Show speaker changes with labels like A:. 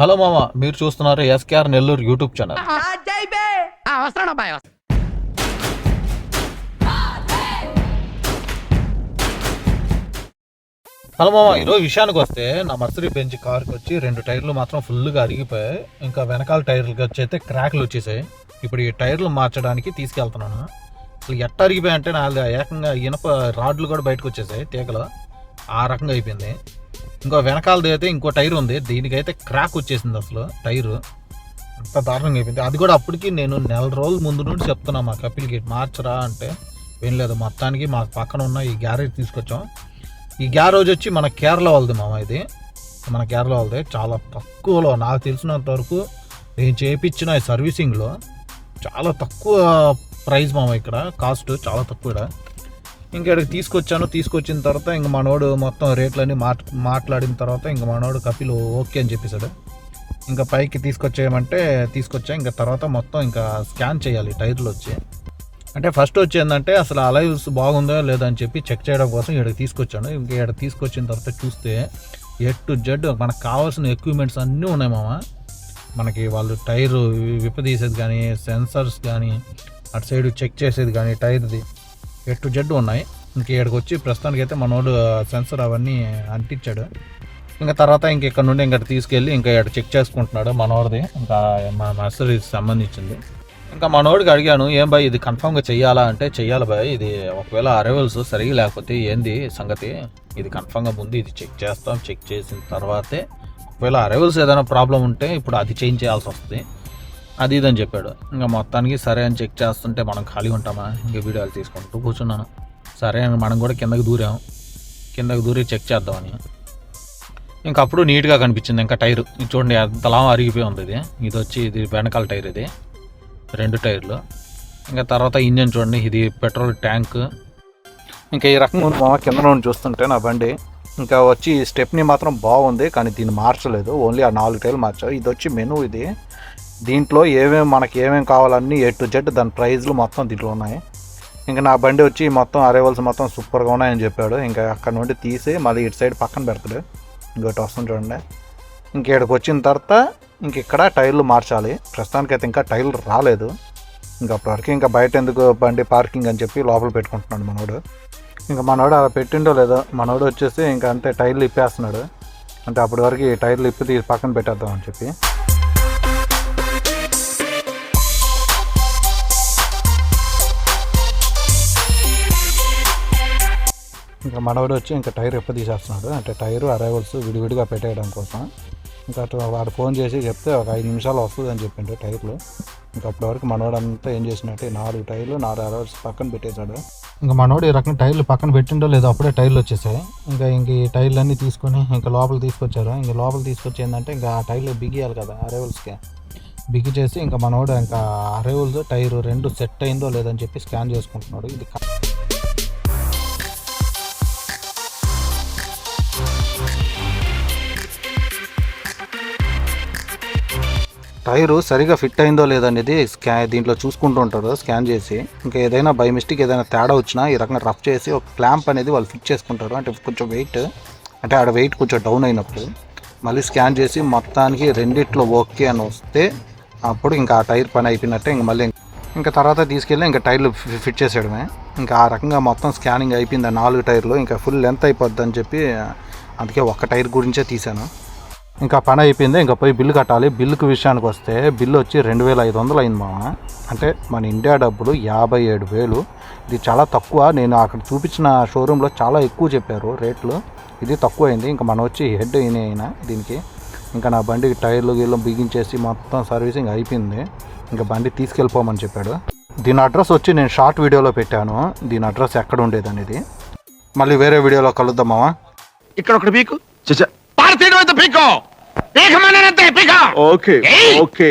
A: Hello మామ మీరు చూస్తున్నారు SKR Nellore YouTube channel. Hello మామ ఈరోజు విషయానికి వస్తే నా మర్సరీ బెంచ్ కార్కి వచ్చి రెండు టైర్లు మాత్రం ఫుల్గా అరిగిపోయాయి. ఇంకా వెనకాల టైర్లకి వచ్చి అయితే క్రాక్లు వచ్చేసాయి. ఇప్పుడు ఈ టైర్లు మార్చడానికి తీసుకెళ్తున్నాను. అసలు ఎట్ట అరిగిపోయాయి అంటే నా ఏకంగా ఇనప రాడ్లు కూడా బయటకు వచ్చేసాయి తీగలు. ఆ రకంగా అయిపోయింది. ఇంకో వెనకాలది అయితే ఇంకో టైర్ ఉంది. దీనికైతే క్రాక్ వచ్చేసింది అసలు టైరు. అంత దారుణంగా అయిపోయింది. అది కూడా అప్పటికి నేను నెల రోజుల ముందు నుండి చెప్తున్నా మా కపిల్కి మార్చరా అంటే వినలేదు మొత్తానికి మా పక్కన ఉన్న ఈ గ్యారేజ్ తీసుకొచ్చాం. ఈ గ్యారేజ్ వచ్చి మన కేరళ వాళ్ళది మామ ఇది. మన కేరళ వాళ్ళది. చాలా తక్కువలో నాకు తెలిసినంత వరకు నేను చేయించిన ఈ సర్వీసింగ్లో చాలా తక్కువ ప్రైస్ మామ ఇక్కడ. కాస్ట్ చాలా తక్కువ ఇక్కడ. ఇంకా ఇక్కడికి తీసుకొచ్చాను తీసుకొచ్చిన తర్వాత ఇంక మనోడు మొత్తం రేట్లన్నీ మాట్ మాట్లాడిన తర్వాత ఇంక మనోడు కపిల్ ఓకే అని చెప్పేశాడు. ఇంకా పైకి తీసుకొచ్చేయమంటే తీసుకొచ్చా ఇంకా తర్వాత మొత్తం ఇంకా స్కాన్ చేయాలి టైర్లు వచ్చి. అంటే ఫస్ట్ వచ్చేందంటే అసలు అలైవ్స్ బాగుందా లేదో అని చెప్పి చెక్ చేయడం కోసం ఇక్కడికి తీసుకొచ్చాను. ఇంకా ఇక్కడ తీసుకొచ్చిన తర్వాత చూస్తే ఎట్ టు జెడ్ మనకు కావాల్సిన ఎక్విప్మెంట్స్ అన్నీ ఉన్నాయి మామ. మనకి వాళ్ళు టైర్ విప్పదీసేది కానీ సెన్సర్స్ కానీ అటు సైడ్ చెక్ చేసేది కానీ టైర్ది. ఎట్ టు జెడ్ ఉన్నాయి. ఇంక ఇక్కడికి వచ్చి ప్రస్తుతానికి అయితే మనోడు సెన్సర్ అవన్నీ అంటించాడు. ఇంకా తర్వాత ఇంక ఇక్కడ నుండి ఇంకా తీసుకెళ్ళి ఇంకా ఇక్కడ చెక్ చేసుకుంటున్నాడు మనోడిది. ఇంకా మా మర్సరీకి సంబంధించింది. ఇంకా మనోడికి అడిగాను ఏం బాయ్ ఇది కన్ఫామ్గా చెయ్యాలా అంటే చెయ్యాలి బాయ్ ఇది ఒకవేళ అరైవల్స్ సరిగి లేకపోతే ఏంది సంగతి? ఇది కన్ఫామ్గా ముందు ఇది చెక్ చేస్తాం. చెక్ చేసిన తర్వాతే ఒకవేళ అరైవల్స్ ఏదైనా ప్రాబ్లం ఉంటే ఇప్పుడు అది చేంజ్ చేయాల్సి వస్తుంది. అది ఇదని చెప్పాడు. ఇంకా మొత్తానికి సరే అని చెక్ చేస్తుంటే మనం ఖాళీ ఉంటామా? ఇంకా వీడియోలు తీసుకుంటూ కూర్చున్నాను. సరే అని మనం కూడా కిందకి దూరాం. కిందకి దూరి చెక్ చేద్దామని. ఇంకా అప్పుడు నీట్గా కనిపించింది. ఇంకా టైర్. ఇది చూడండి ఎంతలా అరిగిపోయి ఉంది ఇది. ఇది వచ్చి ఇది వెనకాల టైర్ ఇది. రెండు టైర్లు. ఇంకా తర్వాత ఇంజన్ చూడండి ఇది పెట్రోల్ ట్యాంక్. ఇంకా ఈ రకంగా ఉంది మామ కింద నుండి చూస్తుంటే నా బండి ఇంకా వచ్చి స్టెప్ని మాత్రం బాగుంది కానీ దీన్ని మార్చలేదు. ఓన్లీ ఆ నాలుగు టైర్లు మార్చారు ఇది వచ్చి మెనూ ఇది. దీంట్లో ఏమేమి మనకి ఏమేమి కావాలన్నీ ఏ టు జెడ్ దాని ప్రైజ్లు మొత్తం దీంట్లో ఉన్నాయి. ఇంకా నా బండి వచ్చి మొత్తం అరైవల్స్ మొత్తం సూపర్గా ఉన్నాయని చెప్పాడు. ఇంకా అక్కడ నుండి తీసి మళ్ళీ ఇటు సైడ్ పక్కన పెడతాడు. ఇంకోటి వస్తుంది చూడండి. ఇంక ఇక్కడికి వచ్చిన తర్వాత ఇంక ఇక్కడ టైర్లు మార్చాలి. ప్రస్తుతానికి అయితే ఇంకా టైర్లు రాలేదు. ఇంకా అప్పటివరకు ఇంకా బయట ఎందుకు బండి పార్కింగ్ అని చెప్పి లోపల పెట్టుకుంటున్నాడు మనోడు. ఇంకా మనోడు అలా పెట్టిండో లేదో మనోడు వచ్చేసి ఇంకా అంతే టైర్లు ఇప్పేస్తున్నాడు. అంటే అప్పటి వరకు ఈ టైర్లు ఇప్పి తీసి పక్కన పెట్టేద్దాం అని చెప్పి. ఇంకా మనవాడు వచ్చి ఇంకా టైర్ ఎప్పుడు తీసేస్తున్నాడు. అంటే టైర్ అరైవల్స్ విడివిడిగా పెట్టేయడం కోసం. ఇంకా అటు వాడు ఫోన్ చేసి చెప్తే ఒక ఐదు నిమిషాలు వస్తుంది అని చెప్పిండు టైర్లు. ఇంకా అప్పటివరకు మనవాడు అంతా ఏం చేసినట్టే నాలుగు టైర్లు నాలుగు అరైవల్స్ పక్కన పెట్టేశాడు. ఇంకా మనోడు ఈ రకం టైర్లు పక్కన పెట్టిండో లేదో అప్పుడే టైర్లు వచ్చేసాయి. ఇంకా ఇంక ఈ టైర్లు అన్నీ తీసుకొని ఇంకా లోపల తీసుకొచ్చారు. ఇంకా లోపల తీసుకొచ్చి ఏంటంటే ఇంకా ఆ టైర్లు బిగియాలి కదా అరైవల్స్కి బిగి చేసి ఇంకా మనోడు ఇంకా అరైవల్స్ టైర్ రెండు సెట్ అయిందో లేదని చెప్పి స్కాన్ చేసుకుంటున్నాడు. ఇది టైరు సరిగా ఫిట్ అయిందో లేదనేది స్కా దీంట్లో చూసుకుంటూ ఉంటారు స్కాన్ చేసి. ఇంకా ఏదైనా బై మిస్టేక్ ఏదైనా తేడా వచ్చినా ఈ రకంగా రఫ్ చేసి ఒక క్లాంప్ అనేది వాళ్ళు ఫిట్ చేసుకుంటారు. అంటే కొంచెం వెయిట్ అంటే ఆడ వెయిట్ కొంచెం డౌన్ అయినప్పుడు మళ్ళీ స్కాన్ చేసి మొత్తానికి రెండిట్లో ఓకే అని వస్తే అప్పుడు ఇంకా ఆ టైర్ పని అయిపోయినట్టే ఇంక మళ్ళీ ఇంకా తర్వాత తీసుకెళ్ళి ఇంకా టైర్లు ఫిట్ చేసేయడమే. ఇంకా ఆ రకంగా మొత్తం స్కానింగ్ అయిపోయింది ఆ నాలుగు టైర్లు. ఇంకా ఫుల్ లెంత్ అయిపోద్ది అని చెప్పి అందుకే ఒక్క టైర్ గురించే తీశాను. ఇంకా పని అయిపోయింది ఇంకా పోయి బిల్లు కట్టాలి. బిల్లుకు విషయానికి వస్తే బిల్లు వచ్చి రెండు వేల ఐదు వందలు అయింది మామ. అంటే మన ఇండియా డబ్బులు యాభై ఏడు వేలు. ఇది చాలా తక్కువ. నేను అక్కడ చూపించిన షోరూంలో చాలా ఎక్కువ చెప్పారు రేట్లు. ఇది తక్కువ అయింది ఇంకా మనం వచ్చి హెడ్ అయిన అయినా దీనికి ఇంకా నా బండికి టైర్లు గీళ్ళు బిగించేసి మొత్తం సర్వీసింగ్ అయిపోయింది. ఇంకా బండి తీసుకెళ్ళిపోమని చెప్పాడు. దీని అడ్రస్ వచ్చి నేను షార్ట్ వీడియోలో పెట్టాను. దీని అడ్రస్ ఎక్కడ ఉండేది అనేది. మళ్ళీ వేరే వీడియోలో కలుద్దాం మామ.
B: ఇక్కడ ఒకటి పీకు. అయితే పీకో. పీకమనేనంతే పీక. Okay okay.